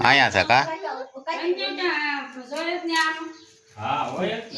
અહીંયા છે કા? હા હોય જ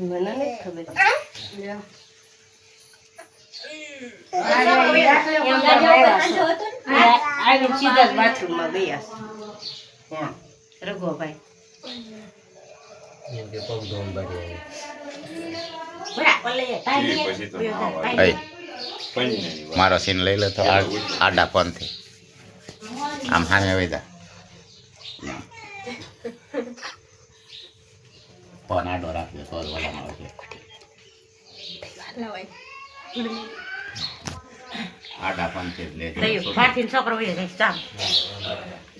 ને મને ખબર રઘુભાઈ મારો સીન લઈ લે તો આડા ફોનથી આમ હામે વેધા ફોન આડો રાખજો તો વલામાં આવશે આડા ફોનથી જ લેજો. થયું છોકરો ચાલ.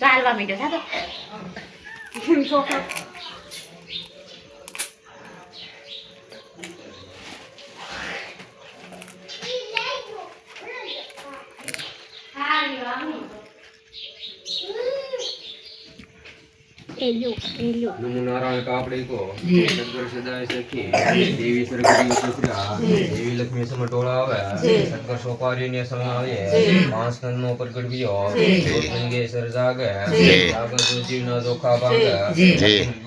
ચાલવા માંડ્યો. છોકરો. નમુનારાયણ કાપડે કો સદગુરુ સદાય સખી દેવી સરગરી સુત્રા દેવી લક્ષ્મી સમટોળા આવે સદગર સોપારી ને સમાવે પાંચ નંદ નો પ્રગટ વિયો ગંગે સર જાગે જાગર જો જીવ ના જોખા ભાંગે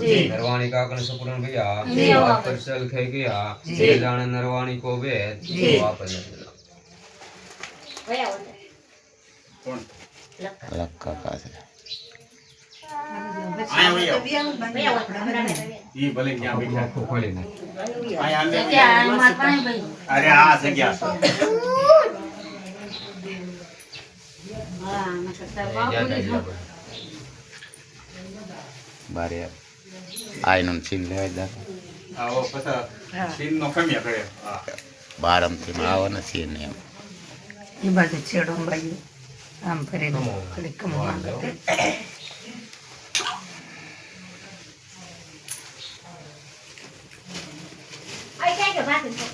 नरवाणी का कन सुपुरन गया आप पर चल खे गया। ये जाने नरवाणी को वेद तो वापस भैया कौन? लक्का। का से। आया આઈનું સીન લેવા દા આવો પછી નો કરે બારમથી આવો ને સીન એમ. એ બાજુ છેડો બાજુ આમ ફરીને કમવા આઈ જાય કે ભારતીય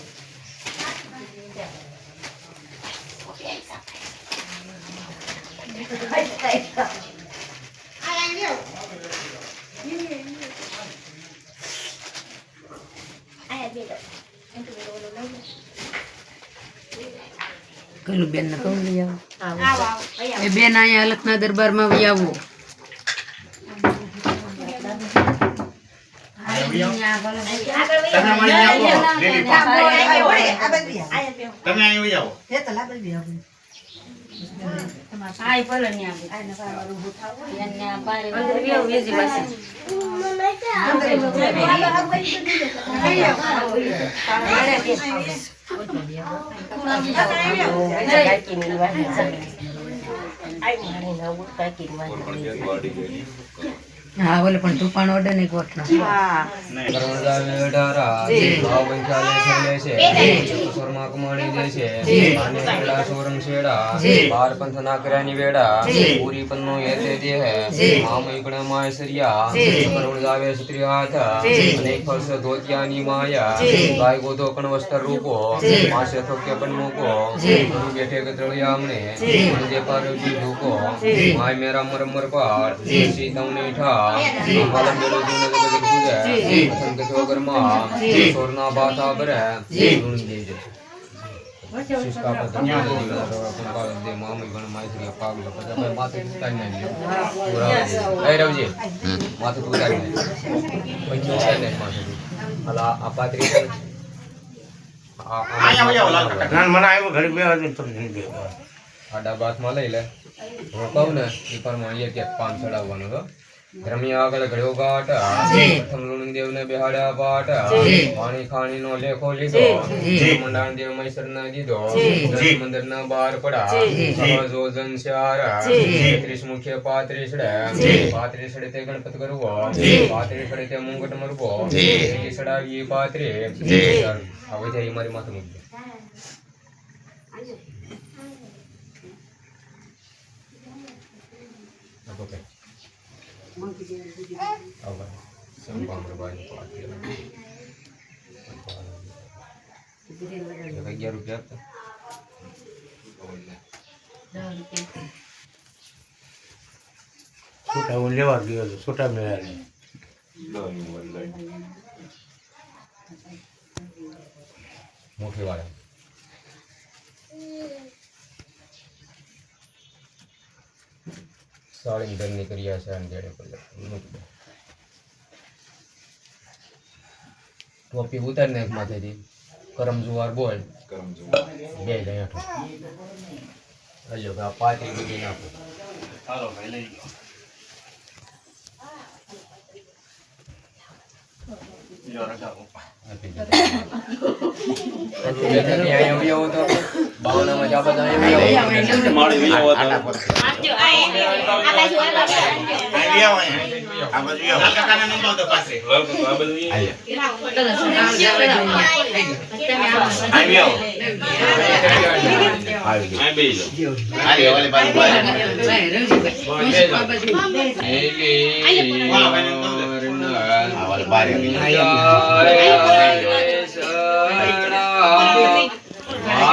કલું બેન ને કહું લઈ આવો આવો આવો ભયા એ બેન અહીંયા અલખના દરબારમાં વહી આવો. આગળ તમે મને આપો નવું પાક. આયા તમે અહીં આવો આય પલો ને અંદર બેહો વેજી પાસે હા બોલે પણ તું પણ ઓર્ડર નહીં ગોઠનો નહીં કરવણદા વેડારા ભાવ પંચાલે છેલે છે સુરમાં કમાણી દે છે આને વેડા સોરંગ છેડા બાર પંથ ના કર્યાની વેડા પૂરી પન્નો એતે દે હે મામ ઈકણે માય સરિયા કરવણદા વે સુત્રી હાથ અનેક ફરસ ધોતિયાની માયા ગાય ગોધો કણ વસ્ત્ર રૂપો માસે થોકે પણ મૂકો ગુરુ બેઠે ગતળિયા આમણે જે પાર્વતી ધૂકો માય મેરા મર મર પાર સીતા ને ઠા માલમ બેલો જૂને જગત પૂજે પ્રથમ કે ચોગરમાં સોરના બાથા ભરે ગુણ દેજે શિષ્કા પદ દીવા પણ પાલ દે મામી ગણ માઈત્રી પાગલ પદ ભાઈ માથે ઉતારી નાખી એ રવજી માથે ઉતારી નાખી પંચો ઉતારી નાખી માથે અલા આ પાત્રી છે ને, આ- આ- અહીંયા આવો લાલ કાકા ના મને આવ્યો ઘડી બે વાગે તમને નહીં બે આ ડબ્બા હાથમાં લઈ લે હું કહું ને એ પ્રમાણે એક એક પાન ચડાવવાનું તો રમ્યા ગળ્યો ગાટ પ્રથમ લુણી દેવ ને બેહાડ્યા પાટ પાણી ખાણી નો લેખો લીધો મંડાણ દેવ મૈસર ના દીધો મંદિર ના બાર પડા સહજોજન ચાર ત્રીસ મુખ્ય પાંત્રીસ પાત્રીસડે તે ગણપત કરવો પાત્રીસડે તે મુંગટ મરવો ચડાવી પાંત્રીસ આ જાય મારી માથે મૂકી દે આ પકડ. આ ભાઈ. સંભાળ ભાઈ તો આટલી લાગે. એક અગિયાર રૂપિયા આપતા. છોટા હું લેવા ગયો હતો છોટા મેળા નહીં મોટી વાળા સાડી ધરની કર્યા છે અને જેડે પર મૂકી દે. ટોપી ઉતાર ને માથેથી. કરમ જુવાર બોલ. બે જ અહીંયા અલ્યો આ પાટી બધી નાખો. હાલો ભાઈ લઈ ગયો લ્યો રખાવો. આપી. દે. બે ત્રણ અહીંયા આવી આવો તો બાવનામાં જ આ આવી આવો. મારી વિયો હતો. આ આ બાજુ, આ બાજુ, આવો અહીંયા. આ બાજુ આવો. કાકાના નંબર હતો પાસે. આ બધું ઈ. આવી આવો. આવી ગયું અહીં બેસી ઓલી બાજુ બાજુ. આ ઓલી બારી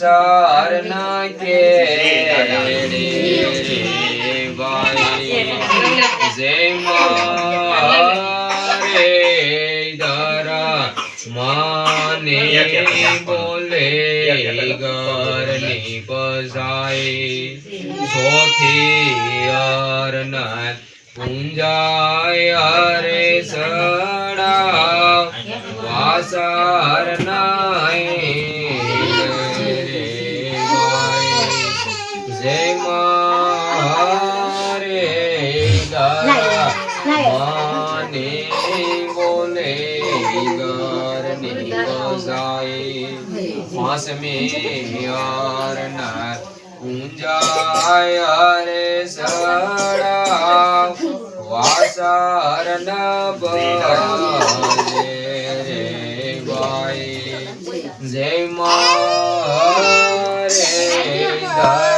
વાસાર ના કે ભાઈ જય મારે દરા માને બોલે ગરની પસાઈ સોથી અરના પૂંજાય હરે સડા ગરની પસાઈ માસમી યારના પૂંજાય હરે સડા વાસાર ન બજે રે ભાઈ જય મારે દરા માને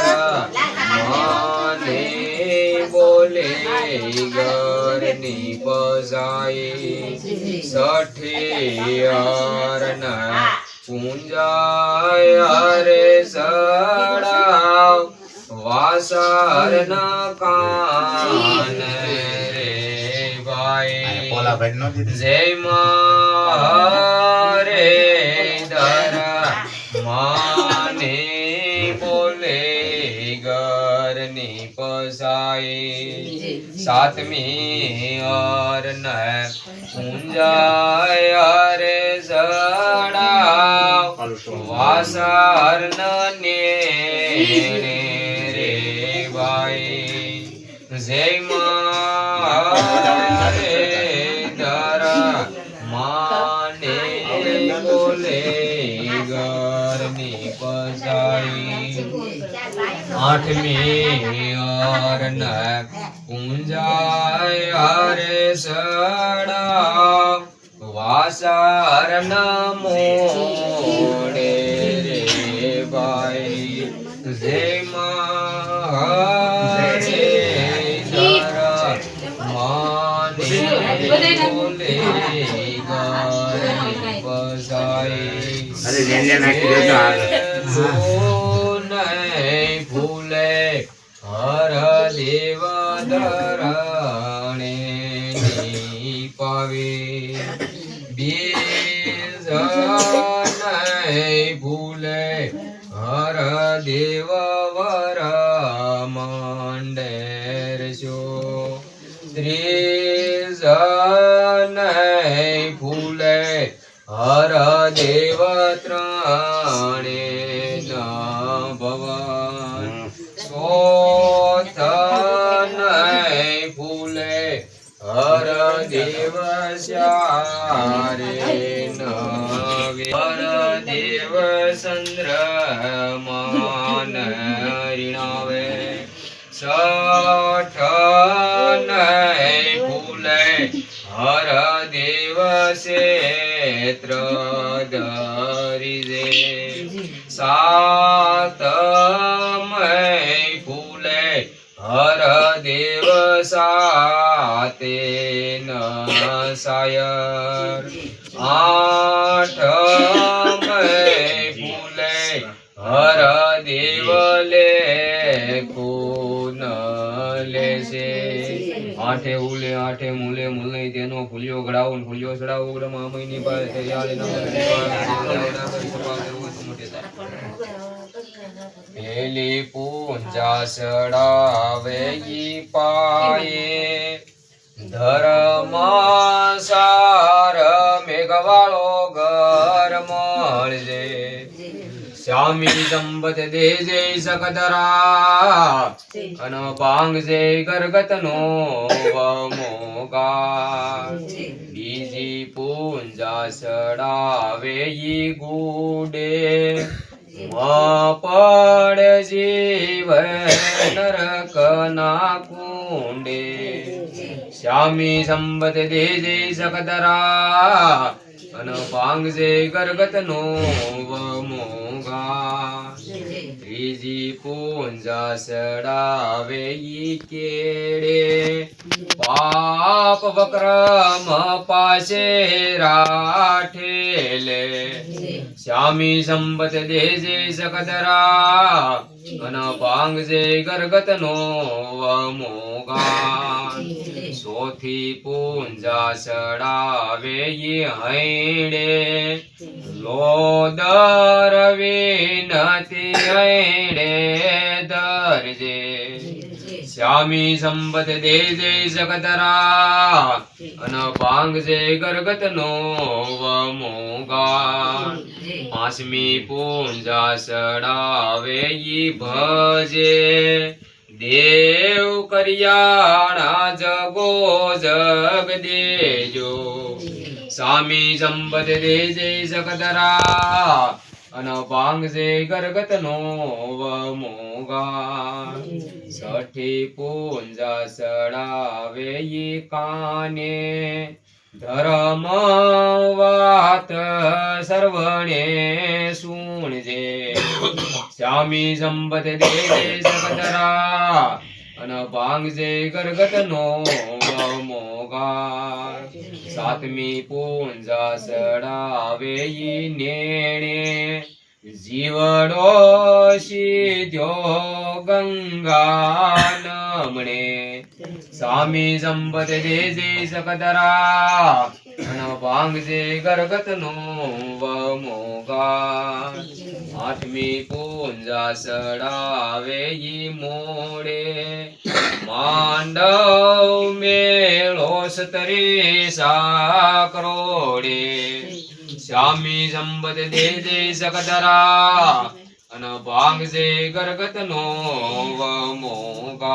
બોલે ગરની પસાઈ સઠિયારના પૂંજાય હરે સડાવ વાસર ના કાન રે ભાઈ જય મારે ગરની પસાઈ સાતમી અરન પૂંજાય હરે સડા વાસાર ને રે આઠમી અરન પૂંજાય હરે સડા વાસાર ન મોડે રે ભાઈ જય મારે દરા માને બોલે ગરની પસાઈ અરે જેને નાખી દો તો આગળ. ભૂલે, હર દેવ વર મંડેર છો શ્રી નહીં ભૂલે, હર દેવ ત્રણે ભવન. સોથ નહીં ભૂલે, હર દેવ શ્યારે ચંદ્રમાન રીણાવે. સઠ નહીં ભૂલે હર દેવ ક્ષેત્ર ધરી સાતમય ફૂલે હર દેવ સાતે ન સાયર. આઠમય મૂલે તેનો ફૂલ્યો ઘડાવો ને ચડાવો ન પેલી પૂંજા ચડાવે પાયે ધર્મ સાર મેઘવાળો ઘર મળજે સ્વામી સંબત દે જય સકદરા અન પાંગ જય ગરગત નો વમોગા બીજી પૂંજા ચડાવે ઈ ગુડે. પડ જીવ નરક ના કુંડે શ્યામી સંબત દે જય સકદરા અન પાંગ જય ગરગત નો વમોગા ત્રીજી પૂંજા ચડાવે ઈ કેડે? પાપ વક્રમ પાસે રાઠેલે. શ્યામી સંબત દેજે સકદરા અન પાંગજે ગરગત નો વમોગા સોથી પૂંજા ચડાવે ઈ હૈડે લોદર વિનતી હૈડે દરજે. શ્યામી સંબત દે જય જગતરા, અન પાંગ જય ગરગત નો વમોગા. પાંચમી પૂંજા સડાવે ઈ ભજે. દેવ કરિયાણા જગો જગ દેજો સ્વામી સંબત દે જય જગદરા, અન જે ગરગત નો વમોગા છઠ્ઠી પૂંજા સડાવે કાને ધર્મ વાત સર્વણે સુણજે સ્વામી સંપત દેવે સગતરા અન ભાંગજે ગરગત નો મોગા સાતમી પૂંજા સડાવે નેણે. જીવડો સીધ્યો ગંગા નમણે. સ્વામી સંબત દે જય સકદરા અન ભાંગ જય ગરગત નો વમોગા આઠમી પૂંજા સડાવે ઈ મોડે માંડવ મેળો સતરે સાકરોડે સ્વામી સંબત દે જય સકદરા અન ભાંગ જય ગરગત નો વમોગા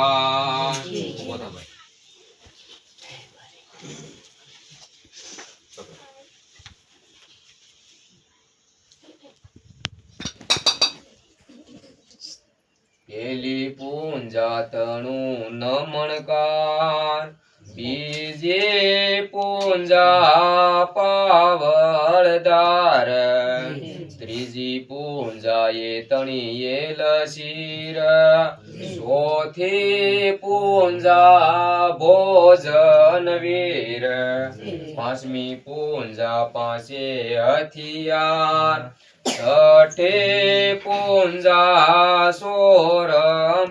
બોલો ભાઈ પેલી પૂંજા તણું નમણકાર. બીજે પૂંજા પાવળદાર ત્રીજી પૂંજાએ તણીએ લશીર. ચોથી પૂંજા ભોજન વીર. પાંચમી પૂંજા પાંચે હથિયાર. છઠે પૂંજા સોરંભવાસે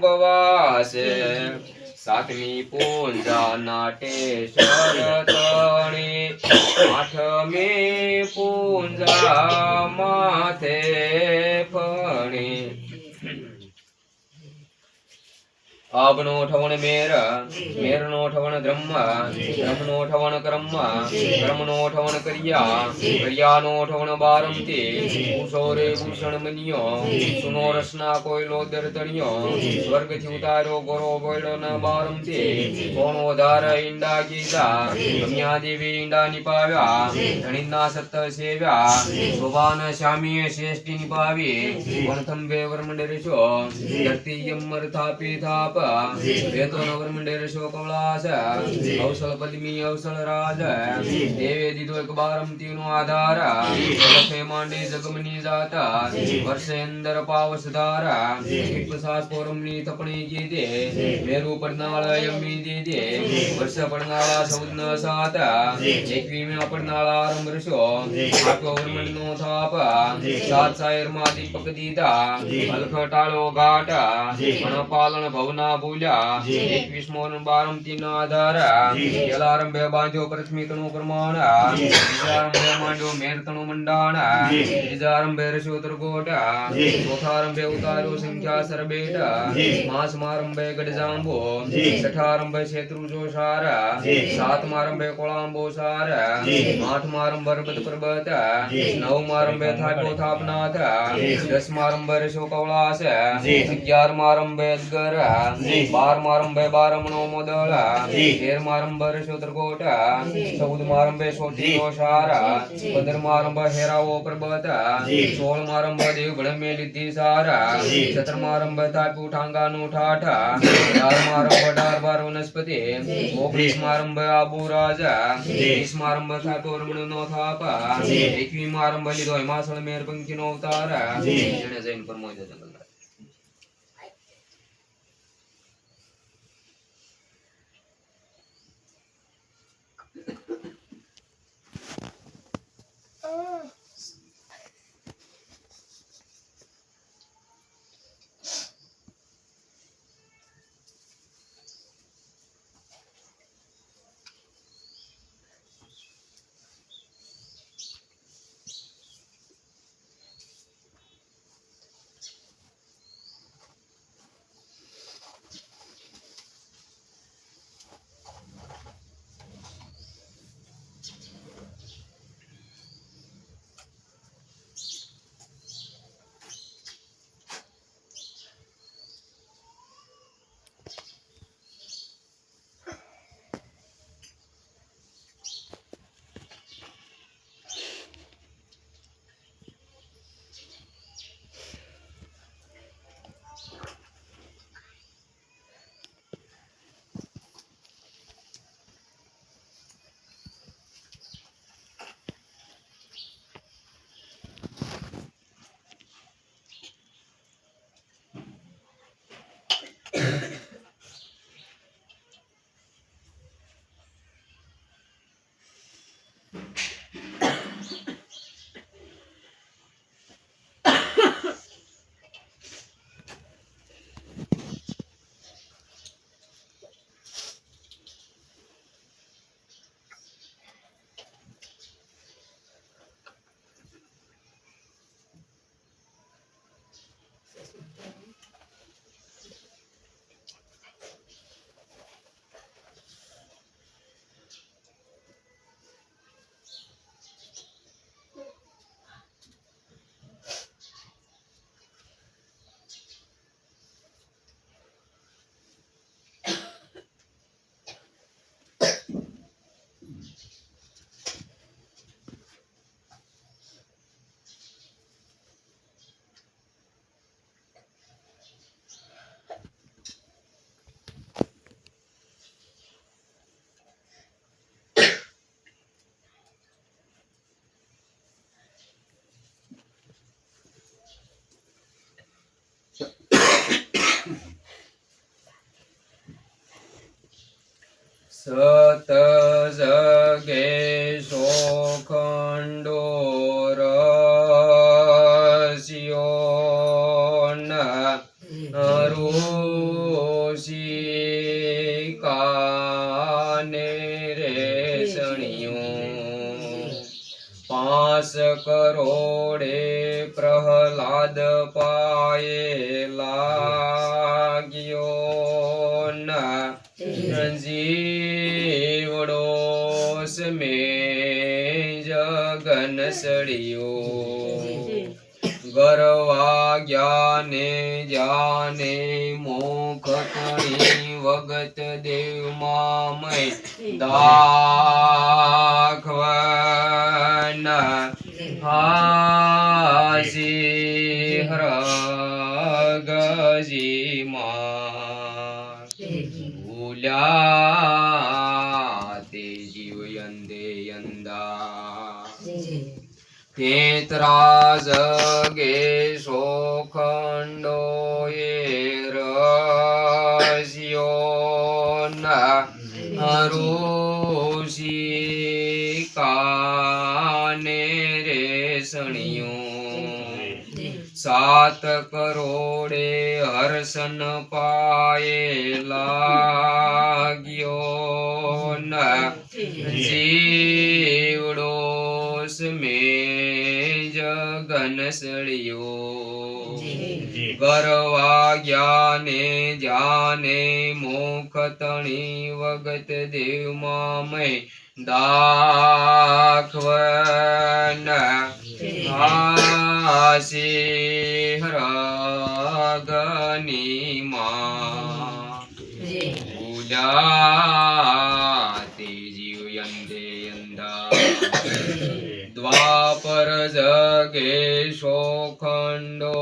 સાતમી પૂંજા નાટેશ્વર તણી આઠમી પૂંજા માથે ફણી. આબનો ઠવણ મેર મેરનો ઠવણ બ્રહ્મ બ્રહ્મનો ઠવણ કર્મ કર્મનો ઠવણ કર્યા કર્યાનો ઠવણ બારમતી ભૂષોરે ભૂષણ મન્યો સુનો રસના કોયલો દરતણ્યો સ્વર્ગથી ઉતારો ગોરો કોયલો ન બારમતી કોણો ધાર ઈંડા ગીતા રમ્યા દેવી ઈંડા નિપાવ્યા ધણીના સત્ત સેવ્યા શોભાન શ્યામીએ શ્રેષ્ઠી નિપાવી વનથંભે વર્મંડરેશો ધરતી યમર થાપી થાપ વેતો નવરમંડરેશો કમલાસ અવસલ પદ્મી અવસલ રાજ દેવે દીધો એક બારમતી નો આધાર લખે માંડી જગમની જાત વર્ષે અંદર પાવસ ધાર એક સાસ પોરમની થપણી કીધે મેરુ પડનાળ યમી દીધે વર્ષ પડનાળા સૌદ સાત એકવીમ્યા પડનાળા આરંભ રસો આખો વર્મંડ નો થાપ સાત સાયર માં દીપક દીધા અલખ ટાળો ઘાટ પણ પાલન ભવના ભૂલ્યા એકવીસ મોન બારમ તીન આધાર પેલારંભે બાંધ્યો પ્રથમી તણુ પ્રમાણ બીજારંભે માંડ્યો મેર તણુ મંડાણ ત્રીજારંભે રસોતર ગોટ ચોથારંભે ઉતાર્યો સંખ્યા સરબેટ માસ મારંભે ગડજાંબો છઠારંભે શેત્રુજો સાર સાતમારંભે કોળાંબો સાર આઠમારંભે રબત પર્વત નવમારંભે થાપ્યો થાપનાથ દસમારંભે રસો કવળાસ અગિયારમારંભે અજગર બે બારમણો મોદળ તેરમારંભે રસો ત્રકોટ ચૌદમારંભે સોટીનો સાર. પંદરમારંભે હેરાવો પર્વત સોળમારંભે દેવ ભળમે લીધી સારા. સતર મારમ થાપ્યું ઠાંગાનું ઠાઠ. અઢારમારંભે અઢાર બાર વનસ્પતિ. ઓગણીસમારંભે આબુ રાજા. વીસમારંભે થાપ્યો રમણનો થાપ. એકવીમારંભે લીધો હિમાચલ મેર પંખીનો અવતાર જેણે જૈન પરમોય જંગલ Ah. સત જગે ખંડો રસ્યો નરોષી કાને રેસણિયું પાંચ કરોડે સળિયો ગરવા જ્ઞાને જાને મોખ કણી વગત દેવ મામય દાખવન હાસી તેત્રા જગે શોખંડો એ રસ્યો ના ઋષિ કાને રે સણિયું સાત કરોડે હર્ષન પાયે લાગ્યો ના જીવડો જગન સળિયો ગરવા જ્ઞાને જાને મોખ તણી વગત દેવ મામય દાખવન હાસી હરગની મા પૂજા જગે શોખંડો